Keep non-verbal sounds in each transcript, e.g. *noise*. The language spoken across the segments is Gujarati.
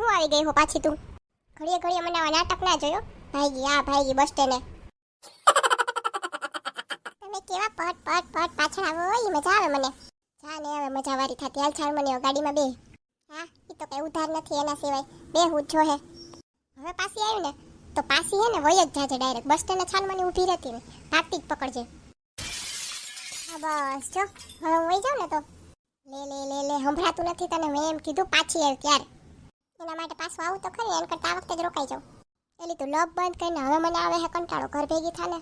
હું આવી ગઈ હો પાછી તું. ઘડીએ ઘડીએ મને આવા નાટક ના જોયો. ભાઈગી, આ ભાઈગી બસ સ્ટેન્ડે તમે કેવા પટ પટ પટ પાછળ આવો એ મજા આવે મને. જા ને હવે મજા વારી થતી. હાલ છાણ મને ગાડીમાં બે હા એ તો કઈ ઉધાર નથી એના સિવાય. બે હું જો હે હવે પાછી આવ્યું ને, તો પાછી હે ને વય જ જાજે ડાયરેક્ટ બસ સ્ટેન્ડે છાણ મને ઊભી રહેતી ને ભાગતી જ પકડજે. બસ જો. હવે હું વહી જાઉં ને તો? લે લે લે લે, સંભળાતું નથી તને. મેં એમ કીધું પાછી આવી ત્યારે. એના માટે પાછું આવું તો ખરી, એના કરતા આ વખતે જ રોકાઈ જાઉં. પેલી તું લોક બંધ કરીને હવે મને આવે હે કંટાળો, ઘર ભેગી થાને.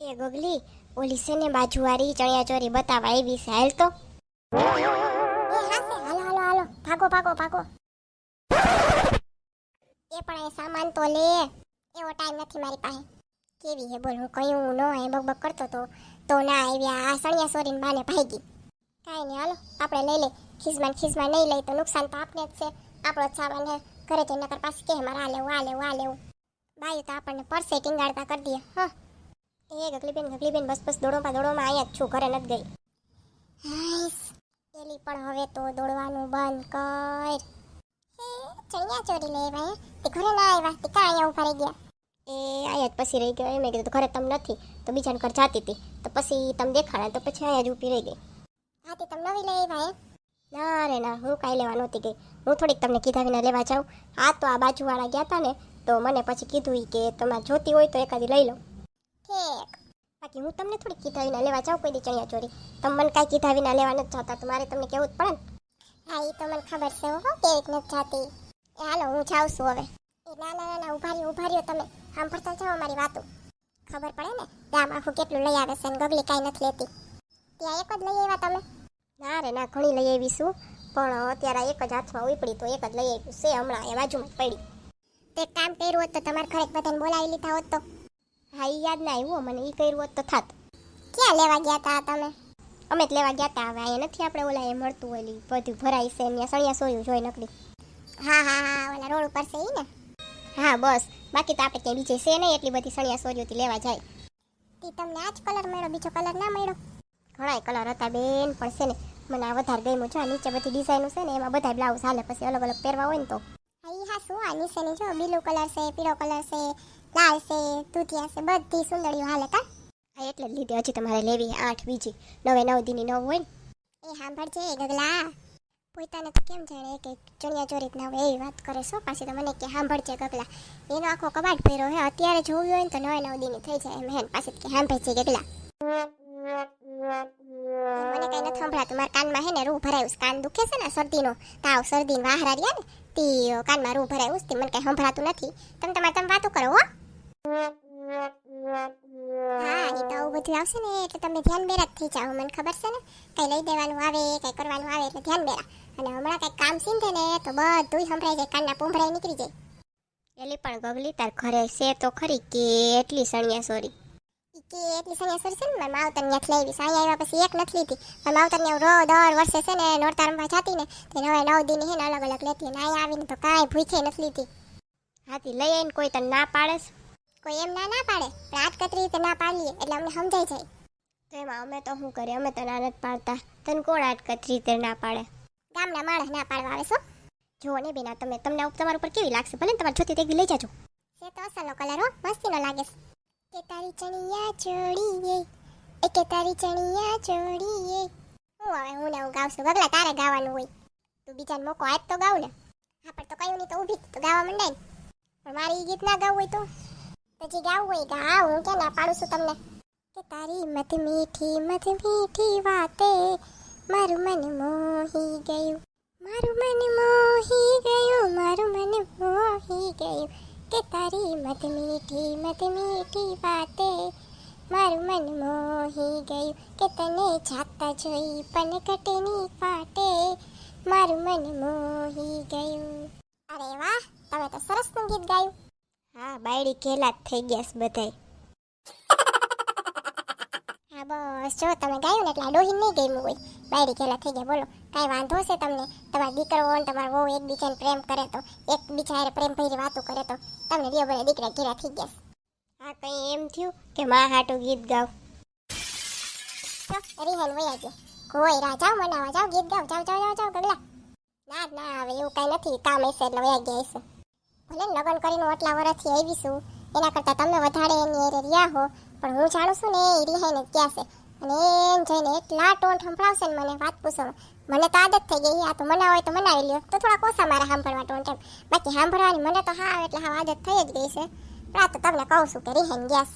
એ ગોગલી, ઓલી છે ને બાજુવાળી ચણિયા ચોરી બતાવા આવી છે, હાલ તો. એ હાલો હાલો હાલો. ભાગો ભાગો ભાગો. એ પણ એ સામાન તો લે. એવો ટાઈમ નથી મારી પાસે. કેવી હે બોલ, હું કયું ન હે બકબક કરતો તો તો ના આવ્યા આ સણિયા સોરીને બાને ભાગી. કાંઈ નહીં, હાલો, આપણે લઈ લે ખીસમાં ખીસમાં નહીં લઈ તો નુકસાન તો આપને જ છે. આપણો છાપ સામાન ઘરે જઈને નકર પાસે કે મારે આ લેવું આ લેવું આ લેવું. બાયું તો આપણને પરસે ટીંગાડતા કરી દે, હા. એ ગગલીબેન ગગલીબેન બસ બસ, દોડોમાં દોડોમાં અહીંયા જ છું, ઘરે નથી ગઈ. હાઈસ, પેલી પણ હવે તો દોડવાનું બંધ કર. ચણિયા ચોરી લે ભાઈ તે ઘરે ના આવ્યા, તે કાં અહીંયા ઊભા રહી ગયા? એ અહીંયા જ પછી રહી ગયો મેં કીધું ઘરે તમે નથી, તો બીજાને ઘર જાતી હતી તો પછી તમે દેખાડા તો પછી અહીંયા જ ઊભી રહી ગઈ. હા, તે તમે નવી લઈ આવ્યા ના રે ના હું કાંઈ લેવા નહોતી ગઈ. હું થોડીક તમને કીધા વિના લેવા જાઉં. આ તો આ બાજુવાળા ગયા હતા ને તો મને પછી કીધું કે તમારે જોતી હોય તો એકાદી લઈ લો. ઠીક. બાકી હું તમને થોડીક કીધા વિના લેવા જાઉં કોઈ દી ચણિયા ચોરી. તમે મને કાંઈ કીધા વિના લેવા નથી જતા તો મારે તમને કેવું જ પડે ને. હા એ તો મને ખબર છે હો કેવી નથી જાતી. હાલો હું જાઉં છું હવે. ના ના ના ઊભા રહ્યો ઊભા રહ્યો તમે. સાંભળતા જાઓ અમારી વાતો. ખબર પડે ને ત્યાં આખું કેટલું લઈ આવે છે ને ગગલી કાંઈ નથી લેતી. ત્યાં એક જ લઈ આવ્યા તમે. ના રે, ના, ઘણી લઈ આવીશું પણ અત્યારે એક જ હાથમાં ઉપડી તો એક જ લઈ આવ્યું છે હમણાં, એ બાજુમાં પડી. તે કામ કર્યું હોત તો તમારે ઘરે બધાને બોલાવી લીધા હોત તો. હા એ યાદ ના આવ્યું મને એ કર્યું હોત તો થાત. ક્યાં લેવા ગયા હતા તમે? અમે જ લેવા ગયા હતા હવે અહીંયા નથી આપણે ઓલા એ મળતું ઓલી બધું ભરાય છે, ત્યાં સળિયા સોયું જોઈ નકરી. હા હા હા, ઓલા રોડ ઉપર છે ને? હા, બસ. બાકી તો આપણે ક્યાંય બીજે છે નહીં, એટલી બધી સળિયા સોરીઓથી લેવા જાય. તી તમને આ જ કલર મળ્યો, બીજો કલર ના મળ્યો? ઘણાય કલર હતા બેન છે ને, મને આ વધારે ગમ્યું. છે નીચે બધી ડિઝાઇનો છે ને, એમાં બધા બ્લાઉઝ હાલે. પછી અલગ અલગ પહેરવા હોય ને તો. હા હા, શું આ નીચેની જો, બ્લુ કલર છે, પીળો કલર છે, લાલ છે, દૂધિયા છે, બધી સુંદરીઓ હાલે કા? હા, એટલે લીધી. હજી તમારે લેવી આઠ, બીજી. નવે, નવ દીની નવ હોય ને. એ સાંભળજે ગગલા. પોતાને તો કેમ જાણે કે ચણિયા ચોરી ના હોય એવી વાત કરે છો પાછી તો મને કે સાંભળજે ગગલા. એનો આખો કબાટ પહેર્યો હે અત્યારે જોવું હોય ને તો નવે, નવ દીની થઈ જાય એમ હે પાછી કે સાંભળજે ગગલા. મને કઈ નથી સંભળાતું. મારા કાનમાં હે ને રૂ ભરાયું. કાન દુખે છે ને શરદીનો. તાવ શરદી વાહરા રહ્યા ને તી કાનમાં રૂ ભરાયું છે. મને કઈ સંભળાતું નથી. તમે તમારે તમે વાતો કરો, હો. હા, એ તો બધું આવશે ને, એટલે તમે ધ્યાન બેરા થઈ જાઓ. મને ખબર છે ને, કઈ લઈ દેવાનું આવે, કઈ કરવાનું આવે, એટલે ધ્યાન બેરા. અને હમણાં કઈ કામ સીંધે ને, તો બધું સંભળાઈ જાય, કાનના પૂંભરાઈ નીકળી જાય. એલી પણ ગગલી તાર ઘરે છે તો ખરી કે, એટલી સણિયા સોરી. કે એટલી સણિયા સોરી છે ને? મારા માવતર ન્યાથી આવી અહીંયા આવ્યા પછી એક નથી લીધી. મારા માવતર ને રો દર વર્ષે છે ને નોરતા રમવા જાતી ને તે નવે નવ દિન હે ને અલગ અલગ લેતી ને અહીંયા આવીને તો કાંઈ ભૂખે નથી લીધી. હાથી લઈ આવીને કોઈ તને ના પાડે? કોઈ એમ ના ના પાડે. પણ આજ કતરી રીતે ના પાડીએ એટલે અમને સમજાઈ જાય. તો એમાં અમે તો શું કરીએ? અમે તો ના નથી પાડતા. તને કોણ આટકત રીતે ના પાડે? ગામના માણસ ના પાડવા આવે છો જુઓ ને બેના તમે તમને તમારા ઉપર કેવી લાગશે? ભલે તમારે જોતી તે લઈ જાજો. એ તો અસલનો કલર હો. મસ્તીનો લાગે છે. કે તારી ચણિયા ચોડીએ એ કે તારી ચણિયા ચોડીએ હું હવે હું ને હું ગાવશું. ગગલા તારે ગાવાનું હોય. તું બીજાને મોકો આજ તો ગાવ ને. હા, પણ તો કયું નહીં તો ઊભી તો ગાવા મંડાય પણ મારે ગીત ના ગાવું હોય તો. પછી ગાવું હોય ગા હું કે ના પાડું છું તમને? કે તારી મત મીઠી મત મીઠી વાતે મારું મન મોહી ગયું. મારું મન મોહી ગયું, મારું મન મોહી ગયું. કે તારી મત મીઠી મત મીઠી વાતે મારું મન મોહી ગયું કે તને જાતા જોઈ પણ કટેની ફાટે મારું મન મોહી ગયું. અરે વાહ, તમે તો સરસનું ગીત ગાયું. હા, બાયડી કેલા થઈ ગયા છે બધાય. હા, બસ, જો તમે ગાયું ને એટલે આ ડોહી નહીં ગયું હોય. બાયડી કેલા થઈ ગયા. બોલો કાંઈ વાંધો છે તમને? તમારો દીકરો હોય તમારો વહુ એકબીજાને પ્રેમ કરે તો એકબીજા હારે પ્રેમ ભરી વાતો કરે તો તમને બે બધા દીકરા ઘેરા થઈ ગયા હા કંઈ એમ થયું કે માં હાટું ગીત ગાવ. રિહાન વયા છે કોઈ રા જાઓ મનાવા જાઓ ગીત ગાઓ જાઓ જાઓ જાઓ જાઓ ગગલા. ના ના હવે એવું કઈ નથી. કામ હશે એટલે વયા ગયા હશે. ભલે લગ્ન કરીને આટલા વર્ષથી આવીશું એના કરતાં તમે વધારે એની એરે રહ્યા હો. પણ હું જાણું છું ને એ રિહાઈને ક્યાં છે? અને એમ જઈને એટલા ટોન સંભળાવશે ને મને વાત પૂછો મને તો આદત થઈ ગઈ આ તો મના હોય તો મનાવી લ્યો. તો થોડા ઓછા મારે સાંભળવા ટોન ટાઈમ બાકી સાંભળવાની મને તો હા એટલે હા, આદત થઈ જ ગઈ છે. પણ આ તો તમને કહું છું કે રિહેન ગયા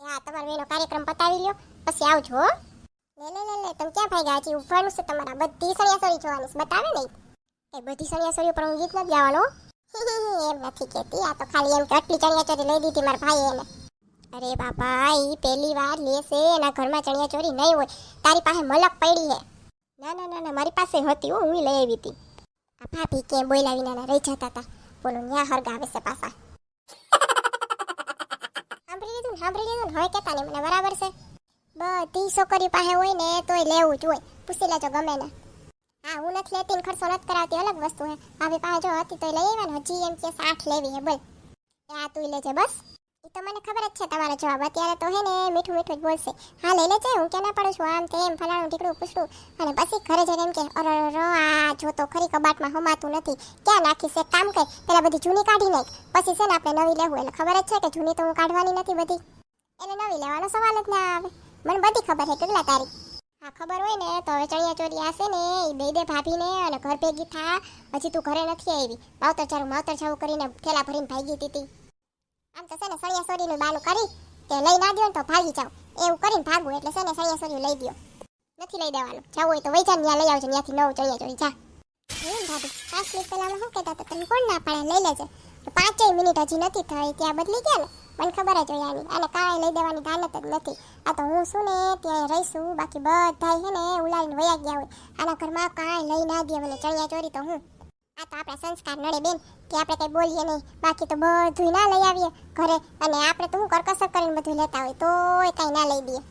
હા તમારો એનો કાર્યક્રમ પતાવી લ્યો. પછી આવજો લે લે લે લે, તમે ક્યાં ભાગ્યા? હજી ઉભવાનું છે તમારા બધી સળિયાસળી જોવાની છે. બતાવે નહીં. એ બધી સળિયાસળીઓ પણ હું ગીત નથી ગાવાનો. *laughs* એમ નથી કહેતી. આ તો ખાલી એમ કે આટલી ચણિયાચોરી લઈ દીધી મારા ભાઈએ એને. અરે બાપા એ પહેલી વાર લેશે એના ઘરમાં ચણિયાચોરી નહીં હોય. તારી પાસે મલક પડી હે. ના ના ના ના, મારી પાસે હતી હો, હું લઈ આવી હતી. આ ભાભી કેમ બોલ્યા વિના રહી જતા હતા બોલો, ન્યા હરગાવે છે પાછા. સાંભળી લીધું સાંભળી લીધું હોય કેતા નહીં મને બરાબર છે? બધી છોકરીઓ પાસે હોય ને, તોય લેવું જ હોય. પૂછી લેજો ગમે ને. હા, હું નથી લેતી ને ખર્ચો નથી કરાવતી. અલગ વસ્તુ હે. ભાભી પાસે જો હતી તો લઈ આવ્યા ને. હજી એમ કે સાઠ લેવી હે, બોલ. આ તું લેજે, બસ. એ તો મને ખબર જ છે તમારો જવાબ. અત્યારે તો હે ને મીઠું મીઠું જ બોલશે. હા, લઈ લેજે, હું ક્યાં ના પાડું છું? આમ તેમ, ફલાણું ઢીકડું પૂછડું. અને પછી ઘરે જઈને એમ કે, અરે આ જો તો ખરી કબાટમાં હમાતું નથી. ક્યાં નાખીશ એક કામ કર. પેલા બધી જૂની કાઢી નાખ. પછી છે ને આપણે નવી લેવું. એટલે ખબર જ છે કે જૂની તો હું કાઢવાની નથી બધી. એને નવી લેવાનો સવાલ જ ના આવે. મને બધી ખબર છે કેટલા તારીખ. હા, ખબર હોય ને તો હવે ચણિયા ચોરી આશે ને. એ દઈ દે ભાભીને અને ઘર ભેગી થા. હજી તું ઘરે નથી આવી. માવતર ચારું માવતર ચાવું કરીને થેલા ભરીને ભાગી હતી આમ તો છે ને સળિયા સોરીનું બાનું કરી કે લઈ ના દો ને તો ભાગી જાવ એવું કરીને ભાગવું એટલે છે ને સળિયા સોરી લઈ દો નથી લઈ દેવાનું. જવું હોય તો વૈજા ત્યાં લઈ આવજો, ત્યાંથી નવું ચણિયા ચોરી જા. એમ ભાભી, પાંચ મિનિટ પહેલામાં શું કહેતા હતા? તમે કોણ ના પાડે? લઈ લેજે. પાંચેય મિનિટ હજી નથી થઈ, ત્યાં બદલી ગયા ને? મને ખબર જ હોય આની. અને કાંઈ લઈ દેવાની દાનત જ નથી. આ તો હું શું ને, ત્યાં રહીશું. બાકી બધા હે ને ઉલાડીને વયા ગયા હોય. આના ઘરમાં કાંઈ લઈ ના દે મને ચણિયા ચોરી તો હું. આ તો આપણા સંસ્કાર નડે બેન, કે આપણે કંઈ બોલીએ નહીં. બાકી તો બધું ના લઈ આવીએ ઘરે. અને આપણે તો હું કરકસર કરીને બધું લેતા હોય, તોય કાંઈ ના લઈ દઈએ.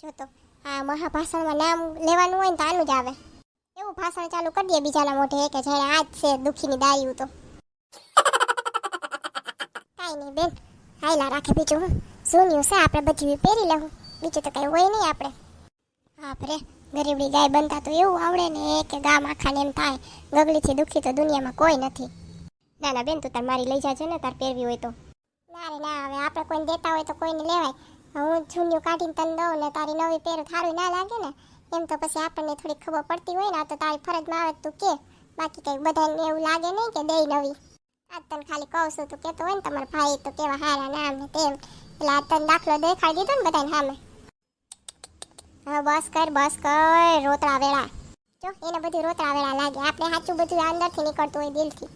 જો તો, આ મહાભાષણમાં નામ લેવાનું હોય ને તો આનું જ આવે. એવું ભાષણ ચાલુ કરી દઈએ બીજાના મોઢે, કે જ્યારે આજ છે દુખીની દાયું તો. કાંઈ નહીં બેન હાઈલા રાખે બીજું, હું. જૂન્યું છે? આપણે બધી પહેરી લઉં. બીજું તો કઈ હોય નહીં આપણે. બાપરે. ગરીબડી ગાય બનતા તો એવું આવડે ને કે ગામ આખાને એમ થાય. ગગલીથી દુખી તો દુનિયામાં કોઈ નથી. ના ના બેન, તું તાર મારી લઈ જાજે ને, તાર પહેરવી હોય તો. ના રે, ના, હવે આપણે કોઈને દેતા હોય તો કોઈને લેવાય. હું જૂન્યું કાઢીને તને દઉં ને તારી નવી પહેરું, થારું ના લાગે ને. એમ તો પછી આપણને થોડી ખબર પડતી હોય ને તો તારી ફરજમાં આવે તું કે. બાકી કંઈક બધાને એવું લાગે નહીં કે દઈ નવી. આ તને ખાલી કહું છું, તું કહેતો હોય ને, તમારા ભાઈ તો કેવા હારા નામ ને તેમ. એટલે આ તને દાખલો દેખાડી દીધો ને બધાને સામે. હા, બસ કર બસ કર રોતડા વેળા. જો, એને બધું રોતડા વેળા લાગે. આપણે સાચું બધું અંદરથી નીકળતું હોય દિલથી.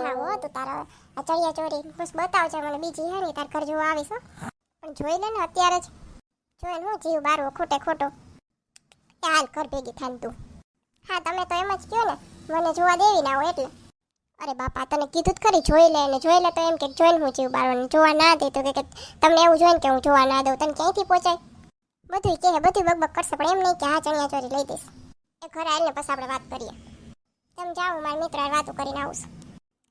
જાઓ તું તારા આ ચડિયા ચોરી. બસ બતાવજે મને. બીજી હે ને, તાર ઘર જોવા આવીશ પણ જોઈ લે ને, અત્યારે જ. જોઈ હું જીવ બારવો ખોટે ખોટો. હાલ ઘર ભેગી થાય તું. હા, તમે તો એમ જ કહો ને, મને જોવા દેવી ના હોય એટલે. અરે બાપા, તને કીધું જ ખરી, જોઈ લે ને જોઈ લે તો એમ કે જોઈને હું જીવ બાળવાનું જોવા ના દે તો કે તમને એવું જોઈને કે હું જોવા ના દઉં, તને ક્યાંયથી પહોંચાય બધું કે બધું બકબક કરશે, પણ એમ નહીં કે હા, ચણિયા ચોરી લઈ દઈશ. એ ઘરે આવીને પછી આપણે વાત કરીએ. તમે જાઓ મારા મિત્ર વાતો કરીને આવું છું.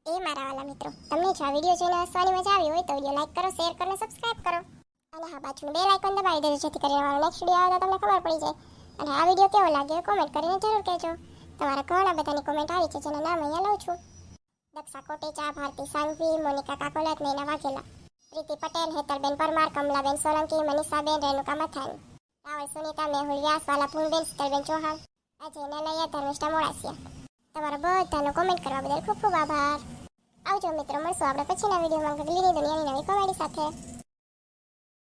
એ મારા વાલા મિત્રો તમને જો આ વીડિયો જોઈને હસવાની મજા આવી હોય તો વીડિયો લાઈક કરો, શેર કરો અને સબસ્ક્રાઇબ કરો. અને હા પાછું બે લાઇકન દબાવી દેજો, જેથી કરીને મારો નેક્સ્ટ વીડિયો આવે તો તમને ખબર પડી જાય. અને આ વીડિયો કેવો લાગ્યો કોમેન્ટ કરીને જરૂર કહેજો. તમારા ઘણા બધાની કોમેન્ટ આવી છે, જેના નામ અહીંયા લઉં છું. દક્ષા કોટેચા ભારતી સાંઘવી મોનિકા કાકોલત નૈના વાઘેલા પ્રીતિ પટેલ હેતલબેન પરમાર કમલાબેન સોલંકી મનીષાબેન રેણુકા મથાન રાવલ સુનિતા મેહુલ વ્યાસ વાલા પૂનબેન શીતલબેન ચૌહાણ અજય નલૈયા ધર્મિષ્ઠા મોડાસિયા તમારા બધાનો કોમેન્ટ કરવા બદલ ખૂબ ખૂબ આભાર. આવજો મિત્રો, મળશું આપણે પછીના વિડીયોમાં. ગગલીની દુનિયાની નવી કોમેડી સાથે.